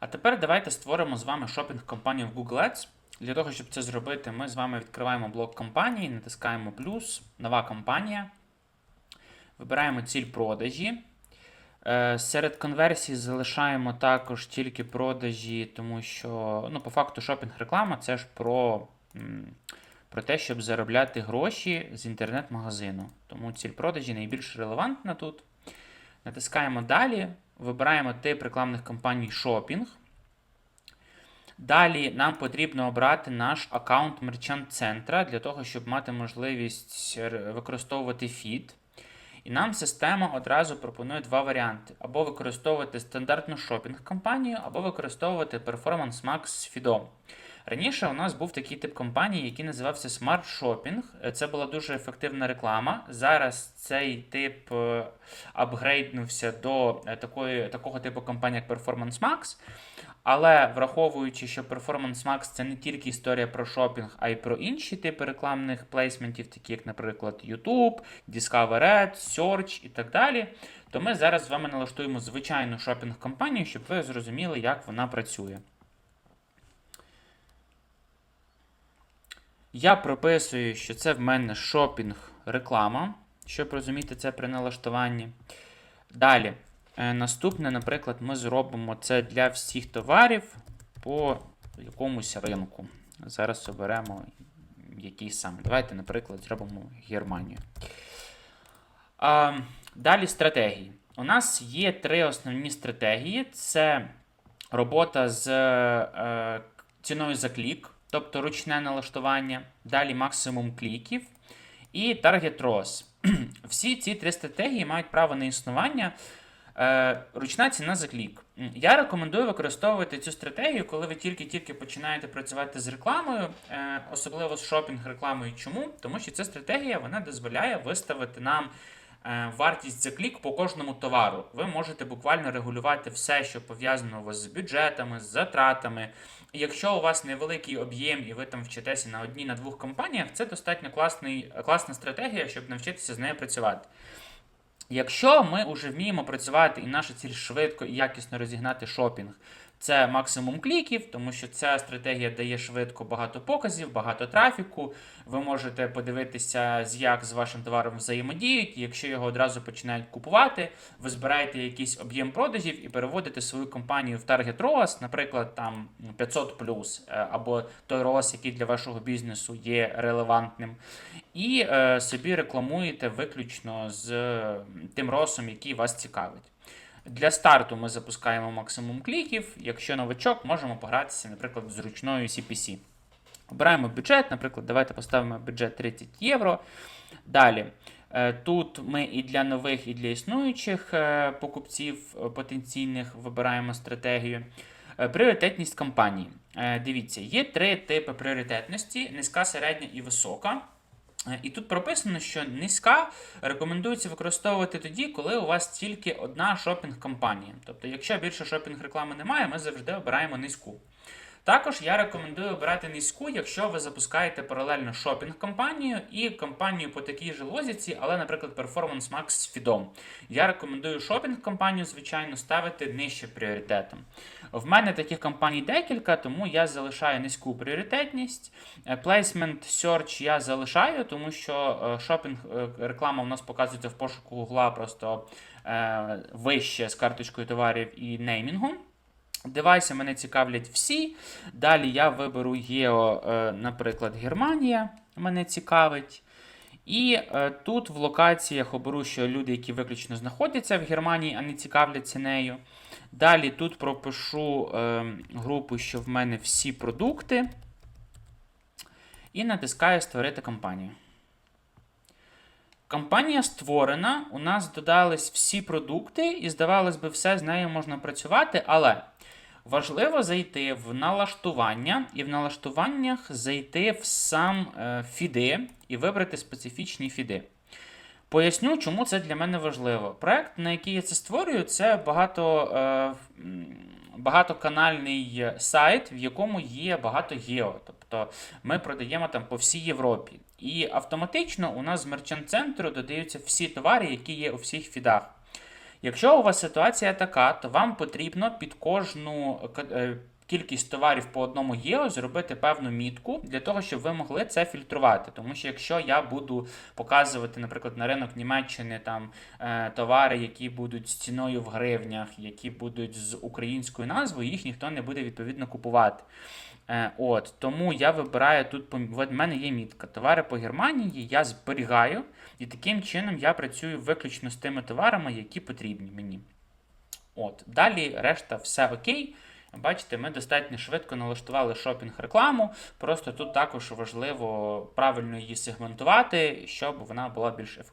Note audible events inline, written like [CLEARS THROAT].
А тепер давайте створимо з вами шопінг-компанію в Google Ads. Для того, щоб це зробити, ми з вами відкриваємо блок компанії, натискаємо плюс, нова компанія. Вибираємо ціль продажі. Е, Серед конверсій залишаємо також тільки продажі, тому що, ну, по факту, шопінг-реклама це ж про, про те, щоб заробляти гроші з інтернет-магазину. Тому ціль продажі найбільш релевантна тут. Натискаємо далі, вибираємо тип рекламних кампаній шопінг. Далі нам потрібно обрати наш аккаунт Merchant центра для того, щоб мати можливість використовувати фід. І нам система одразу пропонує два варіанти: або використовувати стандартну шопінг-кампанію, або використовувати Performance Max з фідом. Раніше у нас був такий тип компанії, який називався Smart Shopping. Це була дуже ефективна реклама. Зараз цей тип е, апгрейднувся до е, такої, такого типу компанії, як Performance Max. Але враховуючи, що Performance Max це не тільки історія про шопінг, а й про інші типи рекламних плейсментів, такі як, наприклад, YouTube, Discover Ads, Search і так далі, то ми зараз з вами налаштуємо звичайну шопінг-компанію, щоб ви зрозуміли, як вона працює. Я прописую, що це в мене шопінг-реклама, щоб розуміти це при налаштуванні. Далі. Е, Наступне, наприклад, ми зробимо це для всіх товарів по якомусь ринку. Зараз оберемо який саме. Давайте, наприклад, зробимо Германію. А, далі стратегії. У нас є три основні стратегії: це робота з е, ціною за клік, тобто ручне налаштування, далі максимум кліків і Target ROAS. [CLEARS THROAT] Всі ці три стратегії мають право на існування. Е, Ручна ціна за клік. Я рекомендую використовувати цю стратегію, коли ви тільки-тільки починаєте працювати з рекламою, е, особливо з шопінг-рекламою. Чому? Тому що ця стратегія вона дозволяє виставити нам вартість за клік по кожному товару. Ви можете буквально регулювати все, що пов'язано у вас з бюджетами, з затратами. І якщо у вас невеликий об'єм і ви там вчитеся на одній на двох компаніях, це достатньо класний, класна стратегія, щоб навчитися з нею працювати. Якщо ми вже вміємо працювати і наша ціль швидко і якісно розігнати шопінг, це максимум кліків, тому що ця стратегія дає швидко багато показів, багато трафіку. Ви можете подивитися, як з вашим товаром взаємодіють. Якщо його одразу починають купувати, ви збираєте якийсь об'єм продажів і переводите свою компанію в Target ROAS, наприклад, там 500 е, або той ROAS, який для вашого бізнесу є релевантним. І е, собі рекламуєте виключно з тим ROAS, який вас цікавить. Для старту ми запускаємо максимум кліків. Якщо новичок, можемо погратися, наприклад, з ручною CPC. Обираємо бюджет, наприклад, давайте поставимо бюджет 30 євро. Далі. е, Тут ми і для нових, і для існуючих е, покупців е, потенційних вибираємо стратегію. Пріоритетність кампанії. Дивіться, є три типи пріоритетності: низька, середня і висока. Е, І тут прописано, що низька рекомендується використовувати тоді, коли у вас тільки одна шопінг-кампанія. Тобто, якщо більше шопінг-реклами немає, ми завжди обираємо низьку. Також я рекомендую обирати низьку, якщо ви запускаєте паралельно шопінг-кампанію і кампанію по такій же лозіці, але, наприклад, Performance Max з фідом. Я рекомендую шопінг-кампанію, звичайно, ставити нижче пріоритетом. В мене таких кампаній декілька, тому я залишаю низьку пріоритетність. Е, Placement Search я залишаю, тому що е, шопінг е, реклама у нас показується в пошуку Гугла просто вище з карточкою товарів і неймінгом. Девайси мене цікавлять всі. Далі я виберу Гео, е, наприклад, Германія мене цікавить. І е, тут в локаціях оберу, що люди, які виключно знаходяться в Германії, а не цікавляться нею. Далі тут пропишу е, групу, що в мене всі продукти. І натискаю Створити кампанію. Кампанія створена, у нас додались всі продукти, і, здавалось би, все з нею можна працювати, але важливо зайти в налаштування, і в налаштуваннях зайти в сам е, фіди і вибрати специфічні фіди. Поясню, чому це для мене важливо. Проект, на який я це створюю, це багато, е, багатоканальний сайт, в якому є багато гео. Тобто ми продаємо там по всій Європі. І автоматично у нас з мерчант-центру додаються всі товари, які є у всіх фідах. Якщо у вас ситуація така, то вам потрібно під кожну е, кількість товарів по одному ЄО зробити певну мітку для того, щоб ви могли це фільтрувати. Тому що якщо я буду показувати, наприклад, на ринок Німеччини там е, товари, які будуть з ціною в гривнях, які будуть з українською назвою, їх ніхто не буде відповідно купувати. Е, от, тому я вибираю тут, в мене є мітка. Товари по Германії я зберігаю, і таким чином я працюю виключно з тими товарами, які потрібні мені. От, далі решта все окей. Бачите, ми достатньо швидко налаштували шопінг-рекламу. Просто тут також важливо правильно її сегментувати, щоб вона була більш ефективною.